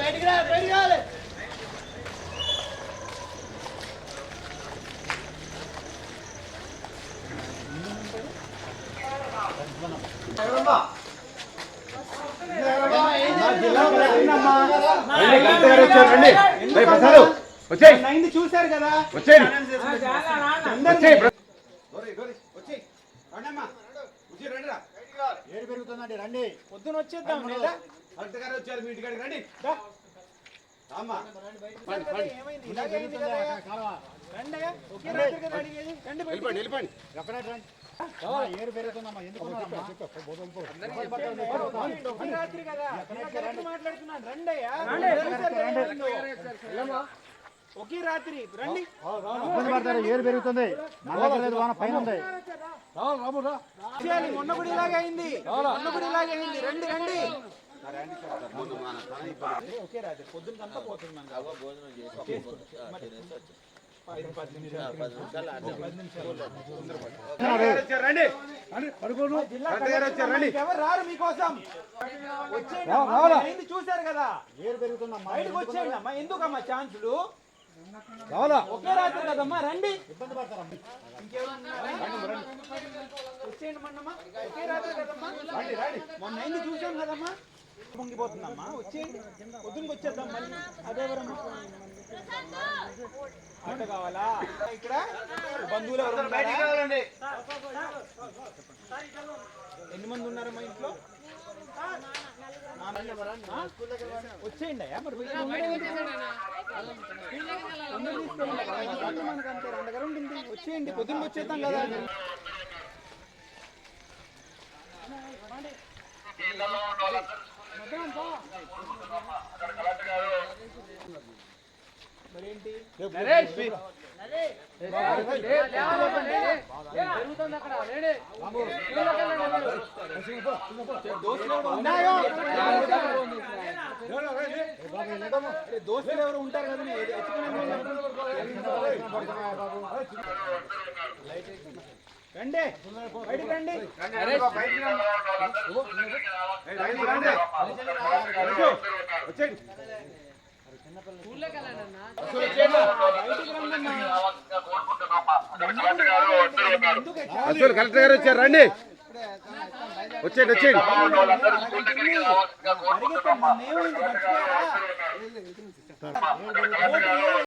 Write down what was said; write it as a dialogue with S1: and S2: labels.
S1: బయటికి రా బయటికి రావాలి.
S2: రండి, కలెక్టర్ గారు వచ్చారు, రండి. రేయ్, ప్రసాదు, వచ్చేయ్.
S3: అయింది
S1: ఏడు పెరుగుతుందండి రండి.
S3: పొద్దున వచ్చేద్దాం లేదా?
S2: కలెక్టర్ గారు వచ్చారు మీ ఇంటికాడికి రండి.
S1: ఏడు పెరుగుతుందమ్మా ఎందుకు
S3: రాత్రి కదా. కరెక్ట్ మాట్లాడుతున్నాను. రండి. ఒకే రాత్రి. రండి.
S1: ఇబ్బంది పడతారు ఏడు పెరుగుతుంది. మన దగ్గర లేదు వాన పైన ఉంది.
S3: చేయాలి మొన్న కూడా ఇలాగే అయింది. మొన్న కూడా ఇలాగే అయింది. రండి రండి. ఒకే రాత్రి. పోతున్నాం రారు మీకోసం? చూశారు కదా. బయటకు వచ్చేయండి అమ్మా ఎందుకమ్మా ఛాన్సులు? ఒకే రాత్రి కదమ్మా రండి.
S1: ఇబ్బంది పడతారమ్మా.
S3: వచ్చేయండి మొన్నమ్మా. ఒకే రాత్రి కదమ్మా. రండి రండి. మొన్న అయింది చూసాం కదమ్మా. పొంగిపోతుందమ్మా. వచ్చేయండి. వచ్చేద్దాం మళ్ళీ. అదేవరమ్మా ఆట కావాలా? ఇక్కడ బంధువులు ఎవరు ఉన్నారా? ఎన్ని మంది ఉన్నారమ్మా ఇంట్లో? వచ్చేయండి మరి మనకు అంతే రెండు ఉంటుంది వచ్చేయండి పొద్దున్న వచ్చేద్దాం కదా మరేంటి దోస్తులు దోస్తులు ఎవరు ఉంటారు కదా రండి బయటికి రండి
S2: వచ్చేయండి. అసలు కలెక్టర్ గారు వచ్చారు రండి వచ్చేయండి వచ్చేయండి.
S3: పరిగెత్తండి,